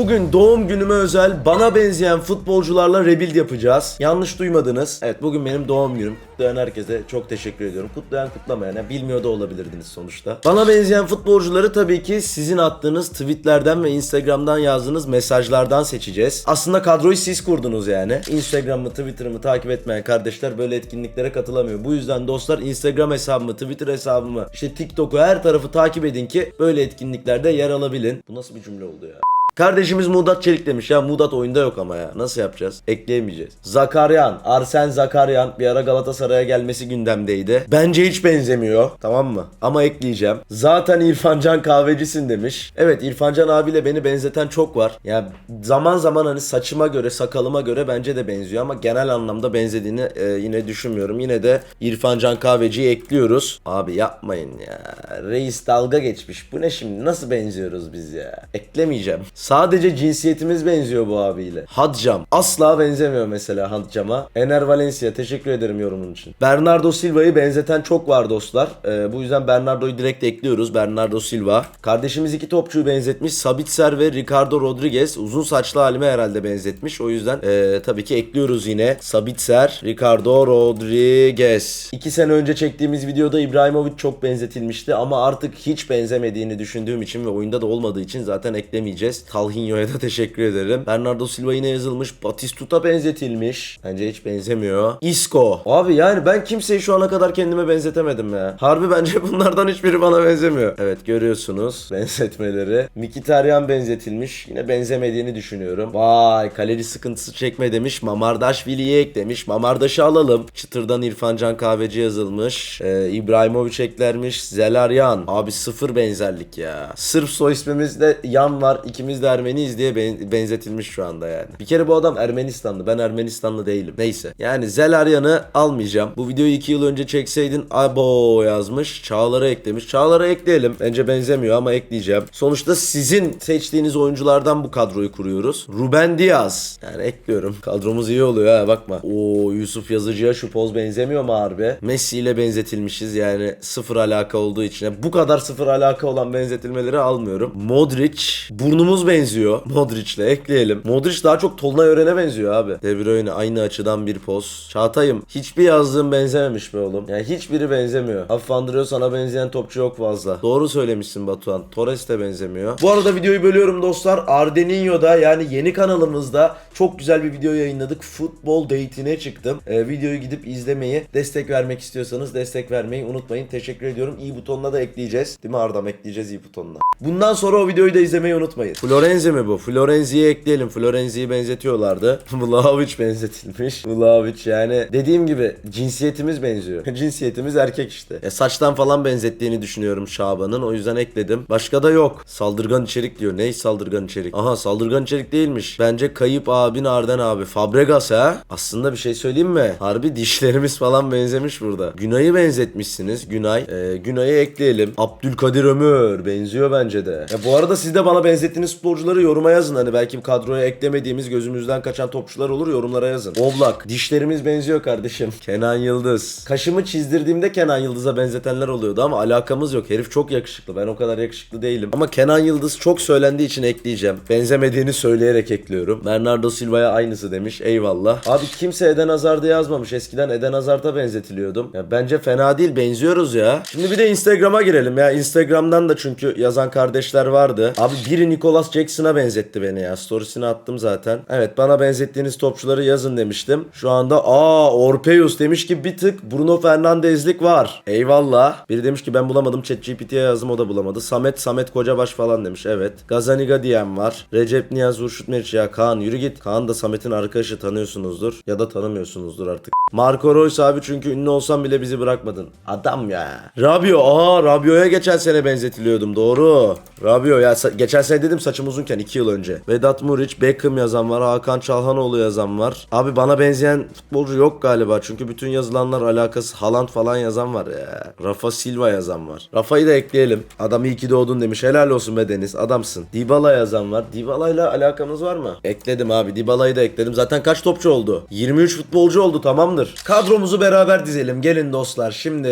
Bugün doğum günüme özel bana benzeyen futbolcularla rebuild yapacağız. Yanlış duymadınız. Evet bugün benim doğum günüm. Kutlayan herkese çok teşekkür ediyorum. Kutlayan kutlamayana bilmiyor da olabilirdiniz sonuçta. Bana benzeyen futbolcuları tabii ki sizin attığınız tweetlerden ve Instagram'dan yazdığınız mesajlardan seçeceğiz. Aslında kadroyu siz kurdunuz yani. Instagram'ı, Twitter'ımı takip etmeyen kardeşler böyle etkinliklere katılamıyor. Bu yüzden dostlar Instagram hesabımı, Twitter hesabımı, işte TikTok'u her tarafı takip edin ki böyle etkinliklerde yer alabilin. Bu nasıl bir cümle oldu ya? Kardeşimiz Mudat Çelik demiş ya Mudat oyunda yok ama ya nasıl yapacağız? Ekleyemeyeceğiz. Zakaryan, Arsen Zakaryan bir ara Galatasaray'a gelmesi gündemdeydi. Bence hiç benzemiyor tamam mı? Ama ekleyeceğim. Zaten İrfancan kahvecisin demiş. Evet İrfancan abiyle beni benzeten çok var. Ya zaman zaman hani saçıma göre sakalıma göre bence de benziyor ama genel anlamda benzediğini e, yine düşünmüyorum. Yine de İrfancan kahveciyi ekliyoruz. Abi yapmayın ya. Reis dalga geçmiş. Bu ne şimdi? Nasıl benziyoruz biz ya? Eklemeyeceğim. Sadece cinsiyetimiz benziyor bu abiyle. Hadcam. Asla benzemiyor mesela Hadcam'a. Ener Valencia teşekkür ederim yorumun için. Bernardo Silva'yı benzeten çok var dostlar. Ee, bu yüzden Bernardo'yu direkt ekliyoruz. Bernardo Silva. Kardeşimiz iki topçuyu benzetmiş. Sabitzer ve Ricardo Rodriguez. Uzun saçlı halime herhalde benzetmiş. O yüzden ee, tabii ki ekliyoruz yine. Sabitzer, Ricardo Rodriguez. İki sene önce çektiğimiz videoda İbrahimovic çok benzetilmişti ama artık hiç benzemediğini düşündüğüm için ve oyunda da olmadığı için zaten eklemeyeceğiz. Talhinho'ya da teşekkür ederim. Bernardo Silva yine yazılmış. Batistuta benzetilmiş. Bence hiç benzemiyor. Isco. Abi yani ben kimseyi şu ana kadar kendime benzetemedim ya. Harbi bence bunlardan hiçbiri bana benzemiyor. Evet görüyorsunuz benzetmeleri. Mkhitaryan benzetilmiş. Yine benzemediğini düşünüyorum. Vay kaleci sıkıntısı çekme demiş. Mamardaşvili'ye eklemiş. Mamardaş'ı alalım. Çıtırdan İrfancan Kahveci yazılmış. Ee, İbrahimovic eklermiş. Zelaryan. Abi sıfır benzerlik ya. Sırf soy ismimizde yan var. İkimiz de Ermeniyiz diye ben- benzetilmiş şu anda yani. Bir kere bu adam Ermenistanlı. Ben Ermenistanlı değilim. Neyse. Yani Zelaryan'ı almayacağım. Bu videoyu 2 yıl önce çekseydin abo yazmış. Çağlar'a eklemiş. Çağlar'a ekleyelim. Bence benzemiyor ama ekleyeceğim. Sonuçta sizin seçtiğiniz oyunculardan bu kadroyu kuruyoruz. Ruben Diaz. Yani ekliyorum. Kadromuz iyi oluyor ha bakma. Oo Yusuf Yazıcı'ya şu poz benzemiyor mu harbi? Messi ile benzetilmişiz yani sıfır alaka olduğu için. Bu kadar sıfır alaka olan benzetilmeleri almıyorum. Modric. Burnumuz benziyor. Modric'le ekleyelim. Modric daha çok Tolunay Ören'e benziyor abi. De Bruyne aynı açıdan bir poz. Çağatay'ım hiçbir yazdığım benzememiş be oğlum. Yani hiçbiri benzemiyor. Hafif sana benzeyen topçu yok fazla. Doğru söylemişsin Batuhan. Torres de benzemiyor. Bu arada videoyu bölüyorum dostlar. Ardeninho'da yani yeni kanalımızda çok güzel bir video yayınladık. Futbol date'ine çıktım. Ee, videoyu gidip izlemeyi, destek vermek istiyorsanız destek vermeyi unutmayın. Teşekkür ediyorum. İyi butonuna da ekleyeceğiz. Değil mi Ardam? Ekleyeceğiz iyi butonuna. Bundan sonra o videoyu da izlemeyi unutmayın. Florenzi mi bu? Florenzi'yi ekleyelim. Florenzi'yi benzetiyorlardı. Vlahovic benzetilmiş. Vlahovic yani dediğim gibi cinsiyetimiz benziyor. cinsiyetimiz erkek işte. E, saçtan falan benzettiğini düşünüyorum Şaban'ın. O yüzden ekledim. Başka da yok. Saldırgan içerik diyor. Ney saldırgan içerik? Aha saldırgan içerik değilmiş. Bence kayıp abin Arden abi. Fabregas ha? Aslında bir şey söyleyeyim mi? Harbi dişlerimiz falan benzemiş burada. Günay'ı benzetmişsiniz. Günay. E, Günay'ı ekleyelim. Abdülkadir Ömür. Benziyor bence de. Ya bu arada siz de bana benzettiğiniz futbolcuları yoruma yazın. Hani belki kadroya eklemediğimiz gözümüzden kaçan topçular olur yorumlara yazın. Oblak. Dişlerimiz benziyor kardeşim. Kenan Yıldız. Kaşımı çizdirdiğimde Kenan Yıldız'a benzetenler oluyordu ama alakamız yok. Herif çok yakışıklı. Ben o kadar yakışıklı değilim. Ama Kenan Yıldız çok söylendiği için ekleyeceğim. Benzemediğini söyleyerek ekliyorum. Bernardo Silva'ya aynısı demiş. Eyvallah. Abi kimse Eden Hazard'ı yazmamış. Eskiden Eden Hazard'a benzetiliyordum. Ya bence fena değil. Benziyoruz ya. Şimdi bir de Instagram'a girelim ya. Instagram'dan da çünkü yazan kardeşler vardı. Abi biri Nicolas Jackson'a benzetti beni ya. Storiesini attım zaten. Evet bana benzettiğiniz topçuları yazın demiştim. Şu anda aa Orpeus demiş ki bir tık Bruno Fernandez'lik var. Eyvallah. Biri demiş ki ben bulamadım ChatGPT'ye yazdım o da bulamadı. Samet Samet Kocabaş falan demiş. Evet. Gazaniga diyen var. Recep Niyaz Urşut Meriç ya Kaan yürü git. Kaan da Samet'in arkadaşı tanıyorsunuzdur. Ya da tanımıyorsunuzdur artık. Marco Reus abi çünkü ünlü olsam bile bizi bırakmadın. Adam ya. Rabio. Aa Rabio'ya geçen sene benzetiliyordum. Doğru. Rabio ya geçen sene dedim saçım uzunken 2 yıl önce. Vedat Muriç, Beckham yazan var. Hakan Çalhanoğlu yazan var. Abi bana benzeyen futbolcu yok galiba. Çünkü bütün yazılanlar alakası Haaland falan yazan var ya. Rafa Silva yazan var. Rafa'yı da ekleyelim. Adam iyi ki doğdun demiş. Helal olsun be Deniz. Adamsın. Dybala yazan var. Dybala'yla alakamız var mı? Ekledim abi. Dybala'yı da ekledim. Zaten kaç topçu oldu? 23 futbolcu oldu tamamdır. Kadromuzu beraber dizelim. Gelin dostlar. Şimdi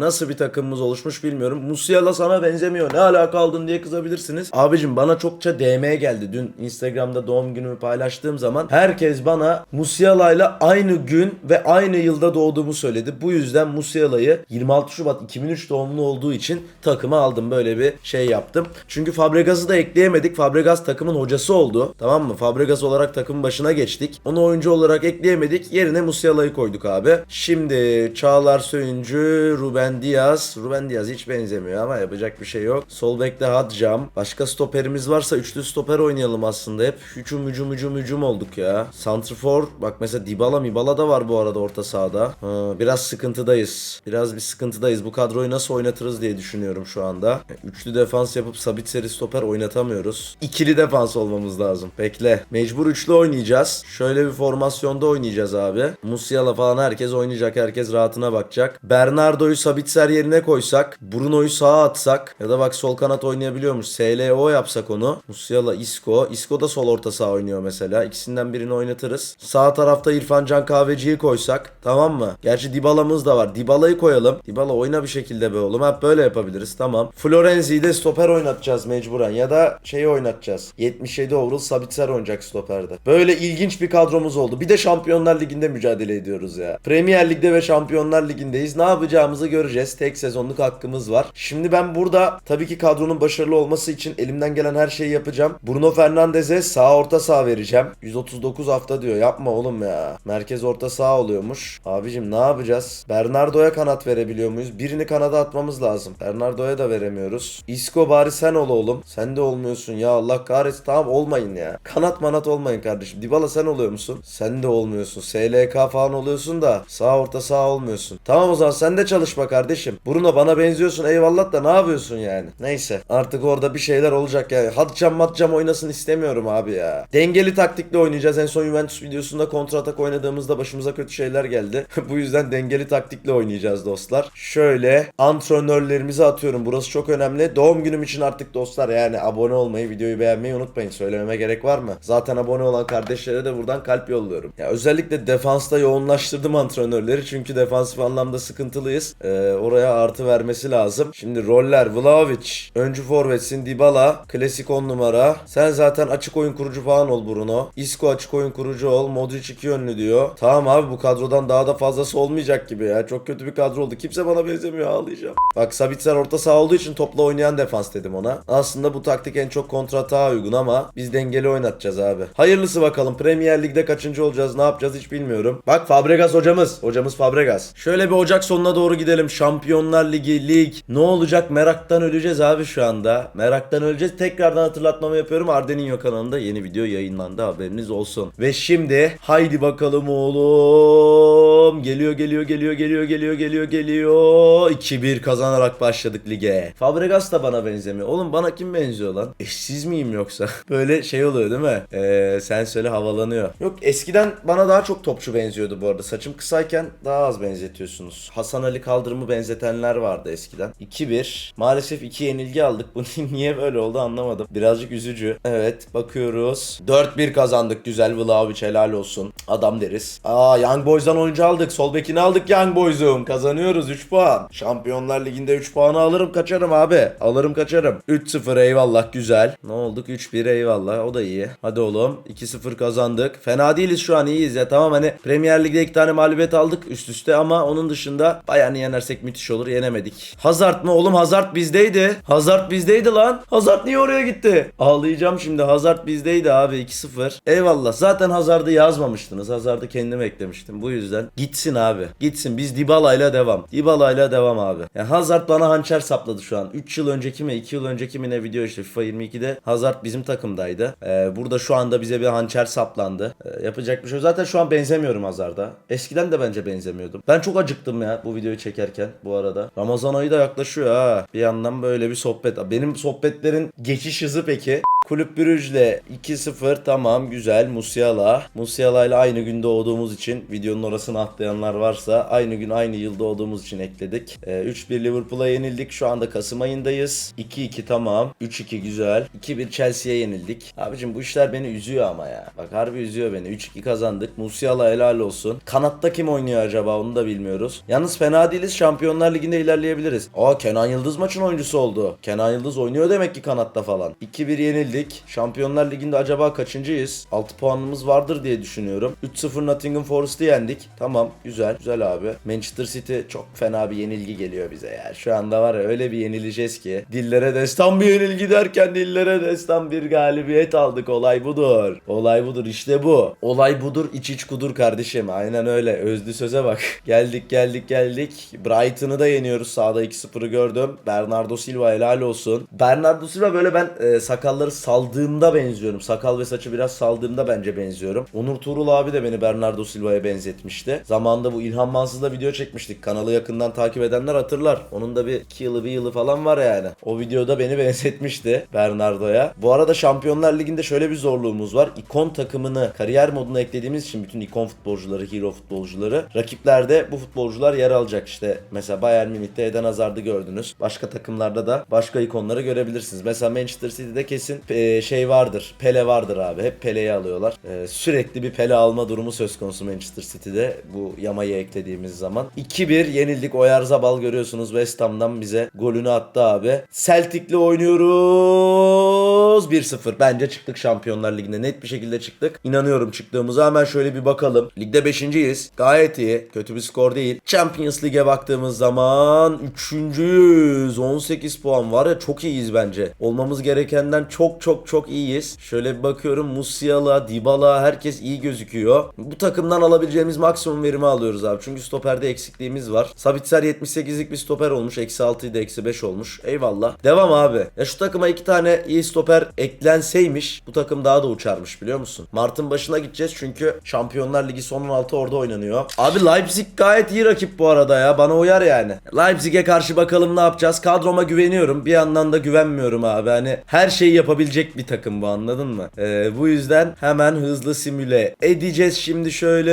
nasıl bir takımımız oluşmuş bilmiyorum. Musiala sana benzemiyor. Ne alaka aldın diye kızabilirsiniz. Abicim bana çok çokça DM geldi. Dün Instagram'da doğum günümü paylaştığım zaman herkes bana Musiala'yla aynı gün ve aynı yılda doğduğumu söyledi. Bu yüzden Musiala'yı 26 Şubat 2003 doğumlu olduğu için takıma aldım. Böyle bir şey yaptım. Çünkü Fabregas'ı da ekleyemedik. Fabregas takımın hocası oldu. Tamam mı? Fabregas olarak takımın başına geçtik. Onu oyuncu olarak ekleyemedik. Yerine Musiala'yı koyduk abi. Şimdi Çağlar Söyüncü, Ruben Diaz. Ruben Diaz hiç benzemiyor ama yapacak bir şey yok. Sol bekte Hadjam. Başka stoperimiz varsa üçlü stoper oynayalım aslında. Hep hücum hücum hücum hücum olduk ya. Santrfor bak mesela Dybala Mibala da var bu arada orta sahada. Ha, biraz sıkıntıdayız. Biraz bir sıkıntıdayız. Bu kadroyu nasıl oynatırız diye düşünüyorum şu anda. Üçlü defans yapıp sabit seri stoper oynatamıyoruz. İkili defans olmamız lazım. Bekle. Mecbur üçlü oynayacağız. Şöyle bir formasyonda oynayacağız abi. Musiala falan herkes oynayacak. Herkes rahatına bakacak. Bernardo'yu Sabitzer yerine koysak. Bruno'yu sağa atsak. Ya da bak sol kanat oynayabiliyormuş. SLO yapsak onu. Musiala, Isco. Isco da sol orta saha oynuyor mesela. İkisinden birini oynatırız. Sağ tarafta İrfan Can Kahveci'yi koysak. Tamam mı? Gerçi Dybala'mız da var. Dybala'yı koyalım. Dybala oyna bir şekilde be oğlum. Hep böyle yapabiliriz. Tamam. Florenzi'yi de stoper oynatacağız mecburen. Ya da şeyi oynatacağız. 77 overall Sabitzer oynayacak stoperde. Böyle ilginç bir kadromuz oldu. Bir de Şampiyonlar Ligi'nde mücadele ediyoruz ya. Premier Lig'de ve Şampiyonlar Ligi'ndeyiz. Ne yapacağımızı göreceğiz. Tek sezonluk hakkımız var. Şimdi ben burada tabii ki kadronun başarılı olması için elimden gelen her şeyi yapacağım. Bruno Fernandes'e sağ orta sağ vereceğim. 139 hafta diyor. Yapma oğlum ya. Merkez orta sağ oluyormuş. Abicim ne yapacağız? Bernardo'ya kanat verebiliyor muyuz? Birini kanada atmamız lazım. Bernardo'ya da veremiyoruz. Isco bari sen ol oğlum. Sen de olmuyorsun ya Allah kahretsin. Tamam olmayın ya. Kanat manat olmayın kardeşim. Dybala sen oluyor musun? Sen de olmuyorsun. SLK falan oluyorsun da sağ orta sağ olmuyorsun. Tamam o zaman sen de çalışma kardeşim. Bruno bana benziyorsun eyvallah da ne yapıyorsun yani? Neyse artık orada bir şeyler olacak yani. Hatcam matcam oynasın istemiyorum abi ya. Dengeli taktikle oynayacağız. En son Juventus videosunda kontratak oynadığımızda başımıza kötü şeyler geldi. Bu yüzden dengeli taktikle oynayacağız dostlar. Şöyle antrenörlerimizi atıyorum. Burası çok önemli. Doğum günüm için artık dostlar yani abone olmayı, videoyu beğenmeyi unutmayın. Söylememe gerek var mı? Zaten abone olan kardeşlere de buradan kalp yolluyorum. Ya özellikle defansta yoğunlaştırdım antrenörleri. Çünkü defansif anlamda sıkıntılıyız. Ee, oraya artı vermesi lazım. Şimdi roller Vlahovic, öncü forvetsin Dybala, klasik 10 numara. Sen zaten açık oyun kurucu falan ol Bruno. Isco açık oyun kurucu ol. Modric iki yönlü diyor. Tamam abi bu kadrodan daha da fazlası olmayacak gibi ya. Çok kötü bir kadro oldu. Kimse bana benzemiyor ağlayacağım. Bak Sabitzer orta saha olduğu için topla oynayan defans dedim ona. Aslında bu taktik en çok kontratağa uygun ama biz dengeli oynatacağız abi. Hayırlısı bakalım. Premier Lig'de kaçıncı olacağız ne yapacağız hiç bilmiyorum. Bak Fabregas hocamız. Hocamız Fabregas. Şöyle bir Ocak sonuna doğru gidelim. Şampiyonlar Ligi, lig. Ne olacak meraktan öleceğiz abi şu anda. Meraktan öleceğiz. Tekrardan hatırlatmamı yapıyorum. Ardeninho kanalında yeni video yayınlandı haberiniz olsun. Ve şimdi haydi bakalım oğlum. Geliyor geliyor geliyor geliyor geliyor geliyor geliyor. 2-1 kazanarak başladık lige. Fabregas da bana benzemiyor. Oğlum bana kim benziyor lan? Eşsiz miyim yoksa? Böyle şey oluyor değil mi? Ee, sen söyle havalanıyor. Yok eskiden bana daha çok topçu benziyordu bu arada. Saçım kısayken daha az benzetiyorsunuz. Hasan Ali Kaldırım'ı benzetenler vardı eskiden. 2-1. Maalesef 2 yenilgi aldık. Bu niye böyle oldu anlamadım. Birazcık üzücü. Evet bakıyoruz. 4-1 kazandık. Güzel Vlahovic helal olsun. Adam deriz. Aa Young Boys'dan oyuncu aldık. Sol bekini aldık Young Boys'um. Kazanıyoruz 3 puan. Şampiyonlar Ligi'nde 3 puanı alırım kaçarım abi. Alırım kaçarım. 3-0 eyvallah güzel. Ne olduk? 3-1 eyvallah. O da iyi. Hadi oğlum. 2-0 kazandık. Fena değiliz şu an iyiyiz ya. Tamam hani Premier Lig'de 2 tane mağlubiyet aldık üst üste ama onun dışında bayağını yenersek müthiş olur. Yenemedik. Hazard mı? Oğlum Hazard bizdeydi. Hazard bizdeydi lan. Hazard niye oraya gitti? Ağlayacağım şimdi. Hazard bizdeydi abi 2-0. Eyvallah. Zaten Hazard'ı yazmamıştınız. Hazard'ı kendim eklemiştim. Bu yüzden gitsin abi. Gitsin. Biz Dybala'yla devam. Dybala'yla devam abi. Yani Hazard bana hançer sapladı şu an. 3 yıl önceki mi 2 yıl önceki mi ne video işte FIFA 22'de Hazard bizim takımdaydı. Ee, burada şu anda bize bir hançer saplandı. Ee, yapacak bir şey. Zaten şu an benzemiyorum Hazard'a. Eskiden de bence benzemiyordum. Ben çok acıktım ya bu videoyu çekerken bu arada. Ramazan ayı da yaklaşıyor ha. Bir yandan böyle bir sohbet. Benim sohbetlerin geçiş hızı peki. Kulüp Brüj'le 2-0 tamam güzel Musiala. Musiala ile aynı gün doğduğumuz için videonun orasını atlayanlar varsa aynı gün aynı yıl doğduğumuz için ekledik. Ee, 3-1 Liverpool'a yenildik. Şu anda Kasım ayındayız. 2-2 tamam. 3-2 güzel. 2-1 Chelsea'ye yenildik. Abicim bu işler beni üzüyor ama ya. Bak harbi üzüyor beni. 3-2 kazandık. Musiala helal olsun. Kanatta kim oynuyor acaba onu da bilmiyoruz. Yalnız fena değiliz. Şampiyonlar Ligi'nde ilerleyebiliriz. Aa Kenan Yıldız maçın oyuncusu oldu. Kenan Yıldız oynuyor demek ki kanatta falan. 2-1 yenildik. Şampiyonlar Ligi'nde acaba kaçıncıyız? 6 puanımız vardır diye düşünüyorum. 3-0 Nottingham Forest'ı yendik. Tamam güzel. Güzel abi. Manchester City çok fena bir yenilgi geliyor bize ya. Şu anda var ya öyle bir yenileceğiz ki. Dillere destan bir yenilgi derken dillere destan bir galibiyet aldık. Olay budur. Olay budur işte bu. Olay budur iç iç kudur kardeşim. Aynen öyle. Özlü söze bak. Geldik geldik geldik. Brighton'ı da yeniyoruz. Sağda 2-0'ı gördüm. Bernardo Silva helal olsun. Bernardo Silva böyle ben e, sakalları saldığımda benziyorum. Sakal ve saçı biraz saldığımda bence benziyorum. Onur Tuğrul abi de beni Bernardo Silva'ya benzetmişti. Zamanında bu İlhan Mansız'la video çekmiştik. Kanalı yakından takip edenler hatırlar. Onun da bir 2 yılı bir yılı falan var yani. O videoda beni benzetmişti Bernardo'ya. Bu arada Şampiyonlar Ligi'nde şöyle bir zorluğumuz var. İkon takımını kariyer moduna eklediğimiz için bütün ikon futbolcuları, hero futbolcuları rakiplerde bu futbolcular yer alacak. İşte mesela Bayern Münih'te Eden Hazard'ı gördünüz. Başka takımlarda da başka ikonları görebilirsiniz. Mesela Manchester City'de kesin e, şey vardır. Pele vardır abi. Hep Pele'yi alıyorlar. E, sürekli bir Pele alma durumu söz konusu Manchester City'de. Bu yamayı eklediğimiz zaman. 2-1 yenildik. Oyarzabal görüyorsunuz West Ham'dan bize golünü attı abi. Celtic'le oynuyoruz. 1-0. Bence çıktık Şampiyonlar Ligi'nde. Net bir şekilde çıktık. İnanıyorum çıktığımıza. Hemen şöyle bir bakalım. Ligde 5.yiz. Gayet iyi. Kötü bir skor değil. Champions League'e baktığımız zaman 3.yüz. 18 puan var ya çok iyiyiz bence. Olmamız gerekenden çok çok çok iyiyiz. Şöyle bir bakıyorum Musiala, Dybala herkes iyi gözüküyor. Bu takımdan alabileceğimiz maksimum verimi alıyoruz abi. Çünkü stoperde eksikliğimiz var. Sabitzer 78'lik bir stoper olmuş. Eksi 6'ydı eksi 5 olmuş. Eyvallah. Devam abi. Ya şu takıma iki tane iyi stoper eklenseymiş bu takım daha da uçarmış biliyor musun? Mart'ın başına gideceğiz çünkü Şampiyonlar Ligi son 16 orada oynanıyor. Abi Leipzig gayet iyi rakip bu arada ya. Bana uyar yani. Leipzig'e karşı bakalım ne yapacağız. Kadroma güveniyorum. Bir yandan da güvenmiyorum abi. Hani her şeyi yapabilecek bir takım bu anladın mı? Ee, bu yüzden hemen hızlı simüle edeceğiz şimdi şöyle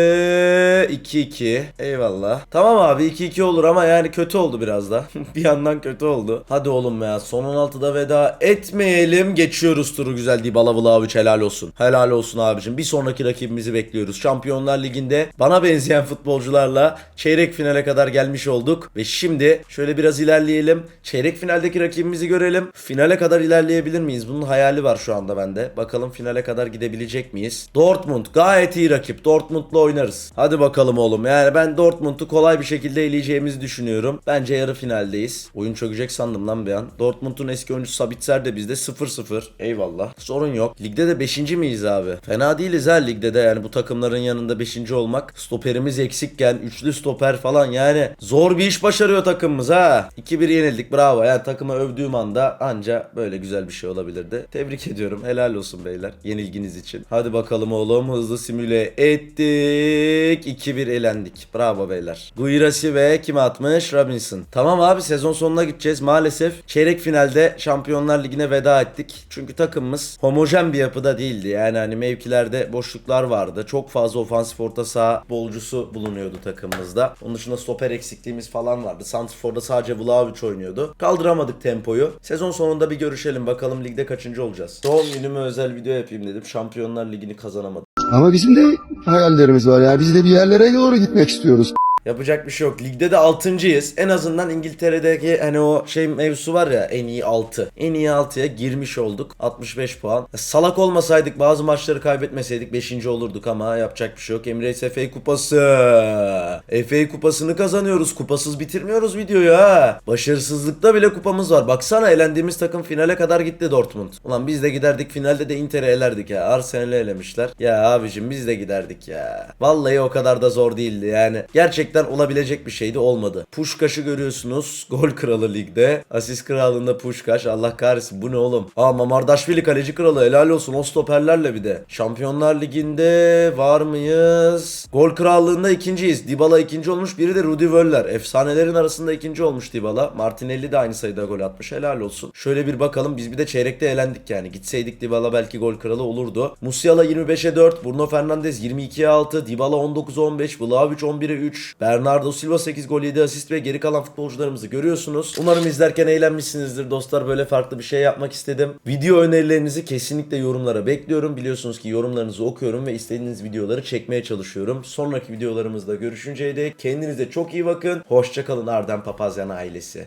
2-2. Eyvallah. Tamam abi 2-2 olur ama yani kötü oldu biraz da. bir yandan kötü oldu. Hadi oğlum ya son 16'da veda etmeyelim. Geçiyoruz turu güzel Dybala Vlahovic helal olsun. Helal olsun abicim. Bir sonraki rakibimizi bekliyoruz. Şampiyonlar Ligi'nde bana benzeyen futbolcularla çeyrek finale kadar gelmiş olduk. Ve şimdi şöyle biraz ilerleyelim. Çeyrek finaldeki rakibimizi görelim. Finale kadar ilerleyebilir miyiz? Bunun hayali var şu anda bende. Bakalım finale kadar gidebilecek miyiz? Dortmund gayet iyi rakip. Dortmund'la oynarız. Hadi bakalım oğlum. Yani ben Dortmund'u kolay bir şekilde eleyeceğimizi düşünüyorum. Bence yarı finaldeyiz. Oyun çökecek sandım lan bir an. Dortmund'un eski oyuncusu Sabitzer de bizde 0-0. Eyvallah. Sorun yok. Ligde de 5. miyiz abi? Fena değiliz ha ligde de yani bu takımların yanında 5. olmak. Stoperimiz eksikken üçlü stoper falan yani zor bir iş başarıyor takımımız ha. 2-1 yenildik bravo. Yani takımı övdüğüm anda anca böyle güzel bir şey olabilirdi. Tebrik ediyorum. Helal olsun beyler yenilginiz için. Hadi bakalım oğlum hızlı simüle ettik. 2-1 elendik. Bravo beyler. Guirassi ve kim atmış? Robinson. Tamam abi sezon sonuna gideceğiz. Maalesef çeyrek finalde Şampiyonlar Ligi'ne veda ettik. Çünkü takımımız homojen bir yapıda değildi. Yani hani mevkilerde boşluklar vardı. Çok fazla ofansif orta saha bolcusu bulunuyordu takımımızda. Onun dışında stoper eksikliğimiz falan vardı. Santrfor'da sadece Vlahovic oynuyordu. Kaldıramadık tempoyu. Sezon sonunda bir görüşelim. Bakalım ligde kaçıncı olacağız. Doğum günüme özel video yapayım dedim. Şampiyonlar Ligi'ni kazanamadım. Ama bizim de hayallerimiz var ya. Biz de bir yerlere doğru gitmek istiyoruz. Yapacak bir şey yok. Ligde de 6.yız. En azından İngiltere'deki hani o şey mevzusu var ya en iyi 6. En iyi 6'ya girmiş olduk. 65 puan. Salak olmasaydık bazı maçları kaybetmeseydik 5. olurduk ama yapacak bir şey yok. Emirates FA Kupası. FA Kupası'nı kazanıyoruz. Kupasız bitirmiyoruz videoyu ha. Başarısızlıkta bile kupamız var. Baksana elendiğimiz takım finale kadar gitti Dortmund. Ulan biz de giderdik finalde de Inter'i elerdik ya. Arsenal'i elemişler. Ya abicim biz de giderdik ya. Vallahi o kadar da zor değildi yani. Gerçekten olabilecek bir şeydi olmadı. Puşkaş'ı görüyorsunuz. Gol kralı ligde. Asist kralında Puşkaş. Allah kahretsin bu ne oğlum? Aa Mamardaşvili kaleci kralı helal olsun. O stoperlerle bir de. Şampiyonlar Ligi'nde var mıyız? Gol krallığında ikinciyiz. Dybala ikinci olmuş. Biri de Rudi Völler. Efsanelerin arasında ikinci olmuş Dybala. Martinelli de aynı sayıda gol atmış. Helal olsun. Şöyle bir bakalım. Biz bir de çeyrekte elendik yani. Gitseydik Dybala belki gol kralı olurdu. Musiala 25'e 4. Bruno Fernandes 22'ye 6. Dybala 19'a 15. Vlahovic 11'e 3. Bernardo Silva 8 gol 7 asist ve geri kalan futbolcularımızı görüyorsunuz. Umarım izlerken eğlenmişsinizdir dostlar. Böyle farklı bir şey yapmak istedim. Video önerilerinizi kesinlikle yorumlara bekliyorum. Biliyorsunuz ki yorumlarınızı okuyorum ve istediğiniz videoları çekmeye çalışıyorum. Sonraki videolarımızda görüşünceye dek kendinize çok iyi bakın. Hoşçakalın Arden Papazyan ailesi.